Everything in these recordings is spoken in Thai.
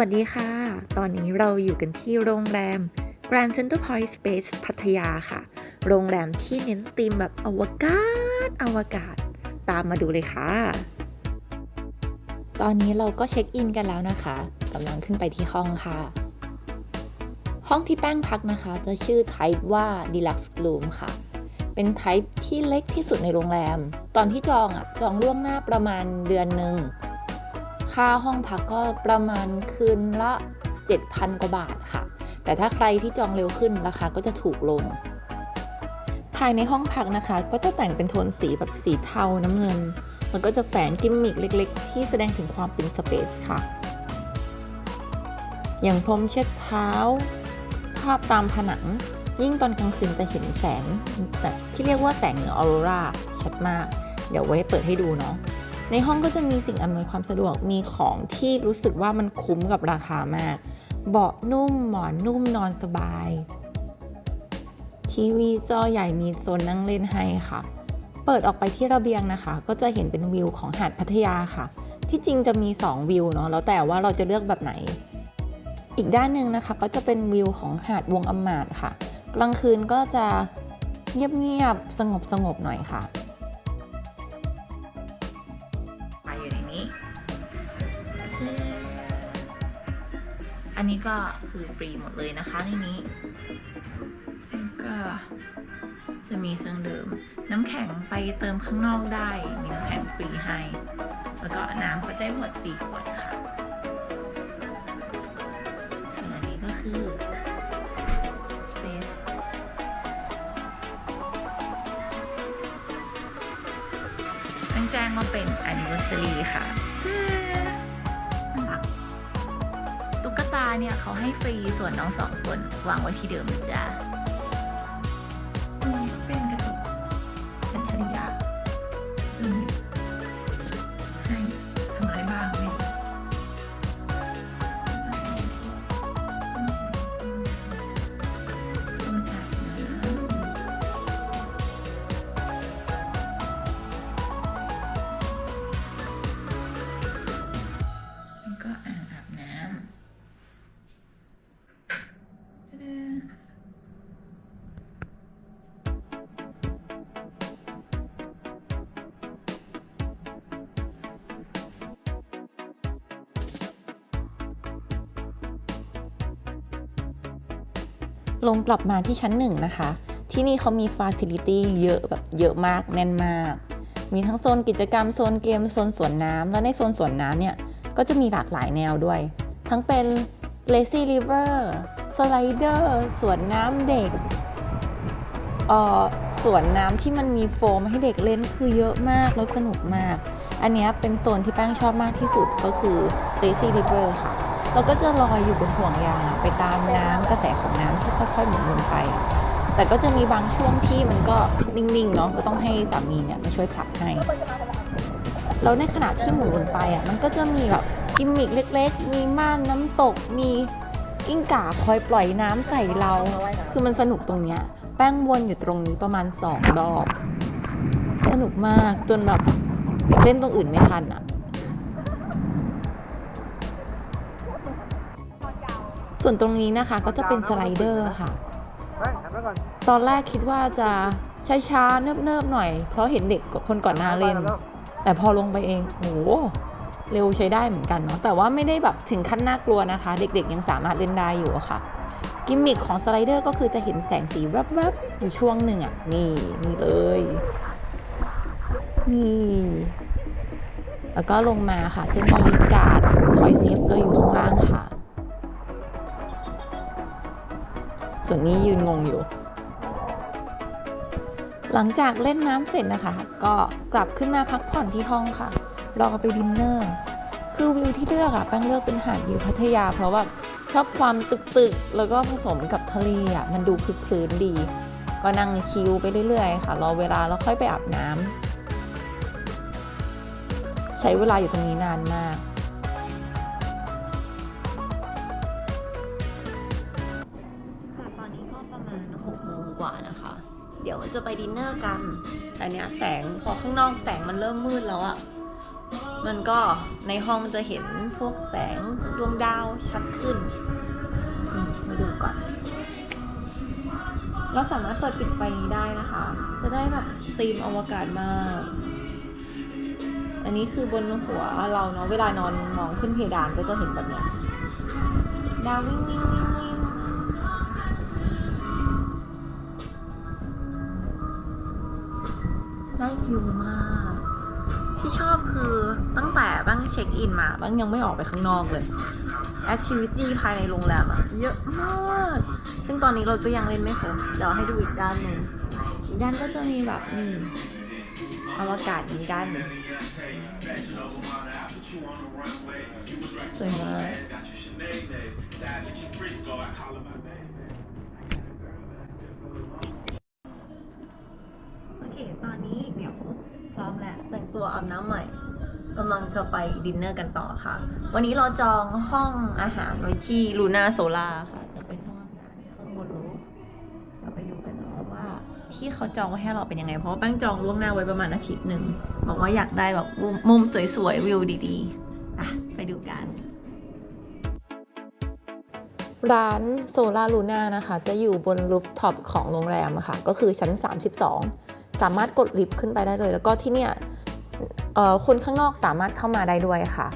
วัสดีค่ะ ตอนนี้เราอยู่กันที่โรงแรม Grand Center Point Space พัทยาค่ะ โรงแรมที่เน้นธีมแบบอวกาศ อวกาศ ตามมาดูเลยค่ะ ตอนนี้เราก็เช็คอินกันแล้วนะคะกำลังขึ้นไปที่ห้องค่ะ ห้องที่แป้งพักนะคะ จะชื่อ Type ว่า Deluxe Room ค่ะ เป็น Type ที่เล็กที่สุดในโรงแรม ตอนที่จองอะจองล่วงหน้าประมาณเดือนหนึ่งค่าห้องพักก็ประมาณคืนละ 7,000 กว่าบาทค่ะ แต่ถ้าใครที่จองเร็วขึ้นราคาก็จะถูกลง ภายในห้องพักนะคะ ก็จะแต่งเป็นโทนสีแบบสีเทาน้ำเงิน มันก็จะแฝงกิมมิคเล็กๆ ที่แสดงถึงความเป็นสเปซค่ะ อย่างพรมเช็ดเท้า ภาพตามผนัง ยิ่งตอนกลางคืนจะเห็นแสงแบบที่เรียกว่าแสงเหนือออโรราชัดมาก เดี๋ยวไว้เปิดให้ดูเนาะในห้องก็จะมีสิ่งอำนวยความสะดวก มีของที่รู้สึกว่ามันคุ้มกับราคามาก เบาะนุ่มหมอนนุ่มนอนสบาย ทีวีจอใหญ่มีโซนนั่งเล่นให้ค่ะ เปิดออกไปที่ระเบียงนะคะ ก็จะเห็นเป็นวิวของหาดพัทยาค่ะ ที่จริงจะมี 2 วิวเนาะแล้วแต่ว่าเราจะเลือกแบบไหน อีกด้านหนึ่งนะคะก็จะเป็นวิวของหาดวงอมาตค่ะกลางคืนก็จะเงียบๆสงบๆหน่อยค่ะ อันนี้ก็คือฟรีหมดเลยนะคะในนี้แล้วก็จะมีเครื่องดื่มน้ำแข็งไปเติมข้างนอกได้ มีน้ำแข็งฟรีให้ แล้วก็น้ำก็จะให้หมดสี่ขวดค่ะส่วนอันนี้ก็คือ space แจ้งว่าเป็น anniversary ค่ะาเนี่ยเขาให้ฟรีส่วนน้องสองคนวางไว้ที่เดิมจ้ะเป็นก ลงกลับมาที่ชั้นหนึ่งนะคะ ที่นี่เขามีฟาซิลิตี้เยอะแบบเยอะมากแน่นมาก มีทั้งโซนกิจกรรมโซนเกมโซนสวนน้ำ แล้วในโซนสวนน้ำเนี่ย ก็จะมีหลากหลายแนวด้วย ทั้งเป็น lazy river slider สวนน้ำเด็กเอ่อสวนน้ำที่มันมีโฟมให้เด็กเล่นคือเยอะมากแล้วสนุกมาก อันนี้เป็นโซนที่แป้งชอบมากที่สุดก็คือ lazy river ค่ะ เราก็จะลอยอยู่บนห่วงยางไปตามน้ำกระแสของน้ำที่ค่อยๆหมุนวนไป แต่ก็จะมีบางช่วงที่มันก็นิ่งๆเนาะก็ต้องให้สามีเนี่ยมาช่วยผลักให้แล้วในขณะที่หมุนวนไปอะมันก็จะมีแบบกิมมิกเล็ก ๆ มีม่านน้ำตกมีกิ้งก่าคอยปล่อยน้ำใส่เรา คือมันสนุกตรงเนี้ยแป้งวนอยู่ตรงนี้ประมาณสองรอบ สนุกมากจนแบบเล่นตรงอื่นไม่ทันอะ ส่วนตรงนี้นะคะก็จะเป็นสไลเดอร์ค่ะ ตอนแรกคิดว่าจะช้าๆเนิบๆหน่อย เพราะเห็นเด็กคนก่อนหน้าเล่น แต่พอลงไปเองโหเร็วใช้ได้เหมือนกันเนาะแต่ว่าไม่ได้แบบถึงขั้นน่ากลัวนะคะ เด็กๆยังสามารถเล่นได้อยู่อะค่ะ กิมมิคของสไลเดอร์ก็คือจะเห็นแสงสีแวบๆ อยู่ช่วงหนึ่งอะนี่นี่เลยนี่แล้วก็ลงมาค่ะจะมีการ์ดคอยเซฟเราอยู่ข้างล่างค่ะ ส่วนนี้ยืนงงอยู่ หลังจากเล่นน้ำเสร็จนะคะ ก็กลับขึ้นมาพักผ่อนที่ห้องค่ะ รอไปดินเนอร์ คือวิวที่เลือกอะแป้งเลือกเป็นหาดวิวพัทยา เพราะว่าชอบความตึกๆ แล้วก็ผสมกับทะเลอะมันดูคึกคืนดี ก็นั่งชิลไปเรื่อยๆ ค่ะ รอเวลาแล้วค่อยไปอาบน้ำใช้เวลาอยู่ตรงนี้นานมาก ยวจะไปดินเนอร์กัน แต่เนี้ยแสงพอข้างนอกแสงมันเริ่มมืดแล้วอะมันก็ในห้องมันจะเห็นพวกแสงดวงดาวชัดขึ้นมาดูก่อน เราสามารถเปิดปิดไฟนี้ได้นะคะ จะได้แบบธีมอวกาศมากอันนี้คือบนหัวเราเนาะ เวลานอนมองขึ้นเพดานก็จะเห็นแบบเนี้ยดาววิ่งวิ่ง ได้ฟิวมาก ที่ชอบคือตั้งแต่บ้างเช็คอินมาบ้างยังไม่ออกไปข้างนอกเลยแอคทิวิตี้ภายในโรงแรมอะเยอะมาก ซึ่งตอนนี้เราก็ยังเล่นไม่ครบเดี๋ยวให้ดูอีกด้านหนึ่งอีกด้านก็จะมีแบบนี่อวกาศอีกด้านหนึ่งสวยมาก โอเค ตอนนี้เดี๋ยวพร้อม ตัวอาบน้ำใหม่กำลังจะไปดินเนอร์กันต่อค่ะ วันนี้เราจองห้องอาหารไว้ที่ลูน่าโซล่าค่ะ จะเป็นห้องอาหารข้างบนรู้เราไปดูกันเนาะว่า ที่เขาจองไว้ให้เราเป็นยังไง เพราะแป้งจองล่วงหน้าไว้ประมาณอาทิตย์หนึ่ง บอกว่าอยากได้แบบมุมสวยๆวิวดีๆอะไปดูกัน ร้านโซลาลูน่านะคะ จะอยู่บนรูฟท็อปของโรงแรมอะค่ะ ก็คือชั้น 32 สามารถกดลิฟต์ขึ้นไปได้เลย แล้วก็ที่เนี่ย คนข้างนอกสามารถเข้ามาได้ด้วยค่ะ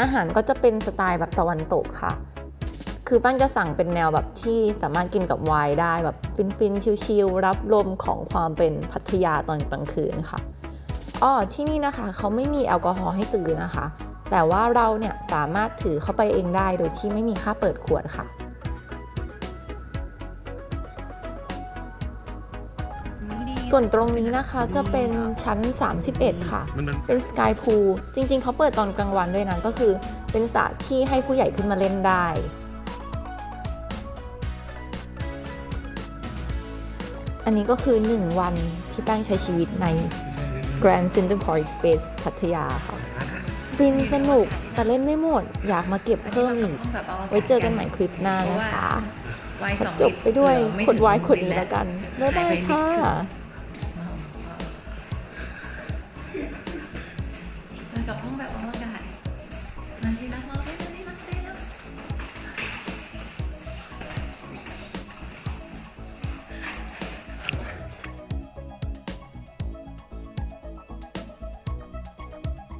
อาหารก็จะเป็นสไตล์แบบตะวันตกค่ะ คือป้านจะสั่งเป็นแนวแบบที่สามารถกินกับไวน์ได้แบบฟินๆชิลๆรับลมของความเป็นพัทยาตอนกลางคืนค่ะอ้อที่นี่นะคะเขาไม่มีแอลกอฮอล์ให้จือนะคะ แต่ว่าเราเนี่ยสามารถถือเข้าไปเองได้โดยที่ไม่มีค่าเปิดขวดค่ะ ส่วนตรงนี้นะคะจะเป็นชั้น 31 ค่ะมันมันเป็นสกายพูลจริง ๆ เขาเปิดตอนกลางวันด้วยนะก็คือเป็นสระที่ให้ผู้ใหญ่ขึ้นมาเล่นได้อันนี้ก็คือ 1 วันที่แป้งใช้ชีวิตใน Grand Central Park Space พัทยาค่ะฟินสนุกแต่เล่นไม่หมด อยากมาเก็บเพิ่มอีก ไว้เจอกันใหม่คลิปหน้านะคะวายสองจบไปด้วยเหลือไม่กดไว้ถึงกดนี้แล้วกัน บ๊ายบายค่ะ กับห้องแบบอวกาศมันที่นัก